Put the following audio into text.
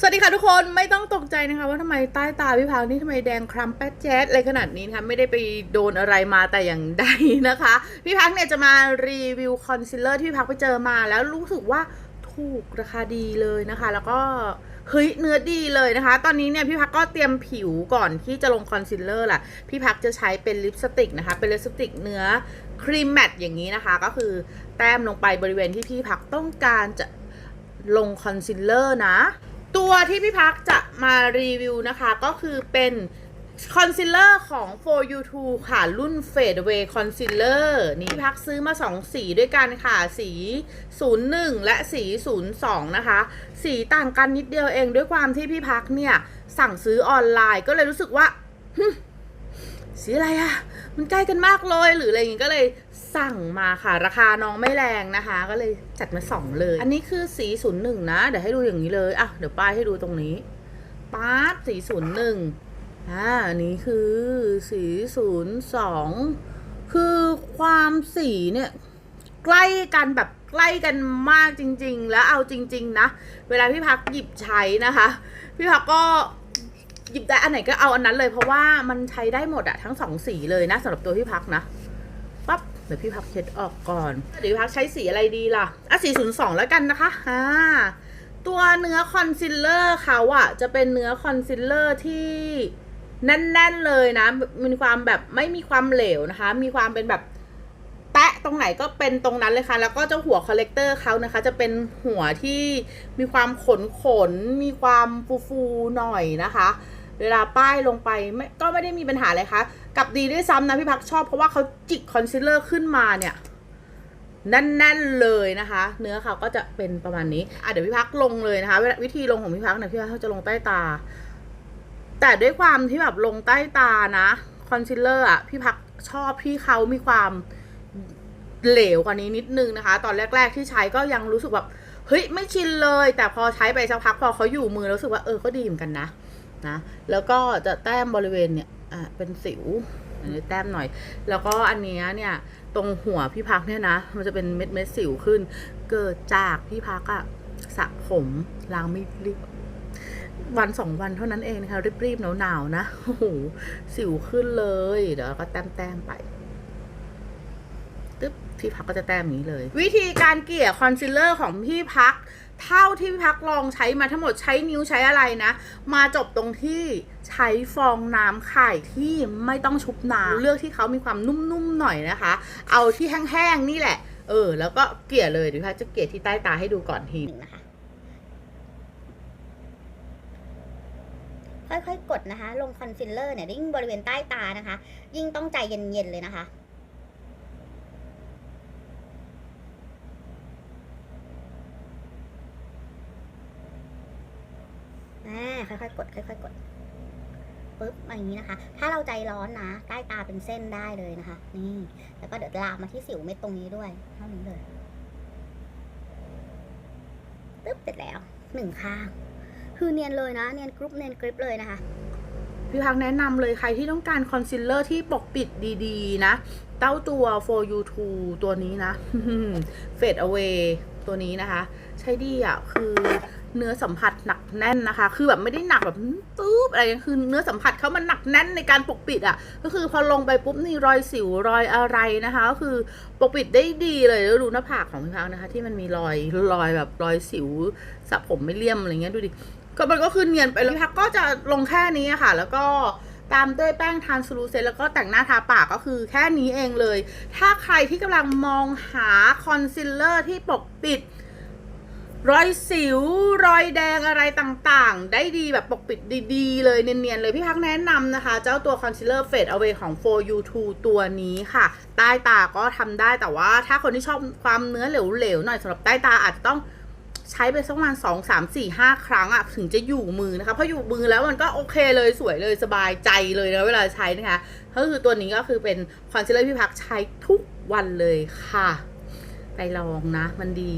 สวัสดีค่ะทุกคนไม่ต้องตกใจนะคะ ว่าทำไมใต้ตาพี่พักนี่ทำไมแดงคล้ำแป๊ดแจ๊ดอะไรขนาดนี้นะคะไม่ได้ไปโดนอะไรมาแต่อย่างใดนะคะ พี่พักเนี่ยจะมารีวิวคอนซีลเลอร์ที่พี่พักไปเจอมาแล้วรู้สึกว่าถูกราคาดีเลยนะคะ แล้วก็เฮ้ยเนื้อดีเลยนะคะ ตอนนี้เนี่ยพี่พักก็เตรียมผิวก่อนที่จะลงคอนซีลเลอร์แหละพี่พักจะใช้เป็นลิปสติกนะคะ เป็นลิปสติกเนื้อครีมแมตอย่างนี้นะคะ ก็คือแต้มลงไปบริเวณที่พี่พักต้องการจะลงคอนซีลเลอร์นะ ตัวที่พี่พักจะมารีวิวนะคะก็คือเป็นคอนซีลเลอร์ของ for you 2ค่ะ รุ่น Fade Away Concealer นี่พี่พักซื้อมา 2 สีด้วยกันค่ะ สี 01 และสี 02 นะคะ สีต่างกันนิดเดียวเองด้วยความที่พี่พักเนี่ย สั่งซื้อออนไลน์ก็เลยรู้สึกว่า สีอะไรอะมันใกล้กันมากเลยหรืออะไรอย่างงี้ก็เลยสั่งมาค่ะ ราคาน้องไม่แรงนะคะ ก็เลยจัดมาสองเลย อันนี้คือสีศูนย์หนึ่งนะ เดี๋ยวให้ดูอย่างนี้เลยอะเดี๋ยวป้ายให้ดูตรงนี้ป๊าสีศูนย์หนึ่งอ่าอันนี้คือสีศูนย์สองคือความสีเนี่ยใกล้กันแบบใกล้กันมากจริง ๆ แล้วเอาจริง ๆ นะ เวลาพี่พักหยิบใช้นะคะ พี่พักก็ หยิบได้อันไหนก็เอาอันนั้นเลย เพราะว่ามันใช้ได้หมดอะทั้งสองสีเลยนะสำหรับตัวพี่พักนะปั๊บเดี๋ยวพี่พักเช็ดออกก่อนเดี๋ยวพี่พักใช้สีอะไรดีล่ะอะสีศูนย์สองแล้วกันนะคะอ่าตัวเนื้อคอนซีลเลอร์เขาอะจะเป็นเนื้อคอนซีลเลอร์ที่แน่นๆเลยนะมีความแบบไม่มีความเหลวนะคะ มีความเป็นแบบแตะตรงไหนก็เป็นตรงนั้นเลยค่ะ แล้วก็เจ้าหัวคอลเลกเตอร์เขานะคะ จะเป็นหัวที่มีความขนขน มีความฟูฟูหน่อยนะคะ เวลาป้ายลงไปไม่ก็ไม่ได้มีปัญหาเลยคะกับดีด้วยซ้ำนะพี่พักชอบเพราะว่าเขาจิกคอนซีลเลอร์ขึ้นมาเนี่ยแน่นๆเลยนะคะ เนื้อเขาก็จะเป็นประมาณนี้อะเดี๋ยวพี่พักลงเลยนะคะ วิธีลงของพี่พักเนี่ยพี่พักเขาจะลงใต้ตา แต่ด้วยความที่แบบลงใต้ตานะคอนซีลเลอร์อะพี่พักชอบที่เขามีความเหลวกว่านี้นิดนึงนะคะ ตอนแรก ๆ ที่ใช้ก็ยังรู้สึกแบบเฮ้ยไม่ชินเลย แต่พอใช้ไปสักพักพอเขาอยู่มือแล้วรู้สึกว่าเออก็ดีเหมือนกันนะ นะ แล้วก็จะแต้มบริเวณเนี่ยอะเป็นสิวอันนี้แต้มหน่อย แล้วก็อันนี้เนี่ยตรงหัวพี่พักเนี่ยนะ มันจะเป็นเม็ดเม็ดสิวขึ้น เกิดจากพี่พักอะสระผมล้างไม่รีบวันสองวันเท่านั้นเองนะคะรีบๆหนาวๆนะโอ้โหสิวขึ้นเลย เดี๋ยวก็แต้มๆไปตึ๊บพี่พักก็จะแต้มอย่างนี้เลย วิธีการเกลี่ยคอนซีลเลอร์ของพี่พัก เท่าที่พี่พักลองใช้มาทั้งหมดใช้นิ้วใช้อะไรนะ มาจบตรงที่ใช้ฟองน้ำไข่ที่ไม่ต้องชุบน้ำเลือกที่เขามีความนุ่มๆหน่อยนะคะ เอาที่แห้งๆนี่แหละ เออ แล้วก็เกลี่ยเลยเดี๋ยวพี่พักจะเกลี่ยที่ใต้ตาให้ดูก่อนทีหนึ่งนะคะ ค่อยๆกดนะคะ ลงคอนซีลเลอร์เนี่ยยิ่งบริเวณใต้ตานะคะ ยิ่งต้องใจเย็นๆเลยนะคะ ค่อยๆกดค่อยๆกดปึ๊บอย่างนี้นะคะ ถ้าเราใจร้อนนะใต้ตาเป็นเส้นได้เลยนะคะ นี่ แล้วก็เดี๋ยวลามมาที่สิวเม็ดตรงนี้ด้วยเท่านี้เลยตึ๊บเสร็จแล้วหนึ่งข้าง คือเนียนเลยนะ เนียนกรุ๊ปเนียนกริปเลยนะคะพี่พักแนะนำเลยใครที่ต้องการคอนซีลเลอร์ที่ปกปิดดีๆ นะ เต้าตัว for you to ตัวนี้นะ fade away ตัวนี้นะคะ ใช้ดีอะ คือ เนื้อสัมผัสหนักแน่นนะคะ คือแบบไม่ได้หนักแบบตุ๊บอะไรคือเนื้อสัมผัสเขามันหนักแน่นในการปกปิดอะ ก็คือพอลงไปปุ๊บนี่รอยสิวรอยอะไรนะคะ ก็คือปกปิดได้ดีเลยแล้วดูหน้าผากของพี่พักนะคะ ที่มันมีรอยรอยแบบรอยสิวสระผมไม่เลี่ยมอะไรเงี้ยดูดิก็มันก็คือเนียนไปแล้วพี่พักก็จะลงแค่นี้ค่ะ แล้วก็ตามด้วยแป้งทานสลูเซนแล้วก็แต่งหน้าทาปากก็คือแค่นี้เองเลย ถ้าใครที่กำลังมองหาคอนซีลเลอร์ที่ปกปิด รอยสิวรอยแดงอะไรต่างๆ ได้ดีแบบปกปิดดีๆ เลยเนียนๆเลยพี่พักแนะนำนะคะ เจ้าตัวคอนซีลเลอร์เฟดเอาไว้ของ For You 2 ตัวนี้ค่ะ ใต้ตาก็ทำได้แต่ว่าถ้าคนที่ชอบความเนื้อเหลวๆหน่อยสำหรับใต้ตาอาจจะต้องใช้ไปสักประมาณสองสามสี่ห้าครั้งอะถึงจะอยู่มือนะคะเพราะอยู่มือแล้วมันก็โอเคเลยสวยเลยสบายใจเลยนะเวลาใช้นะคะก็คือตัวนี้ก็คือเป็นคอนซีลเลอร์พี่พักใช้ทุกวันเลยค่ะ ไปลองนะมันดี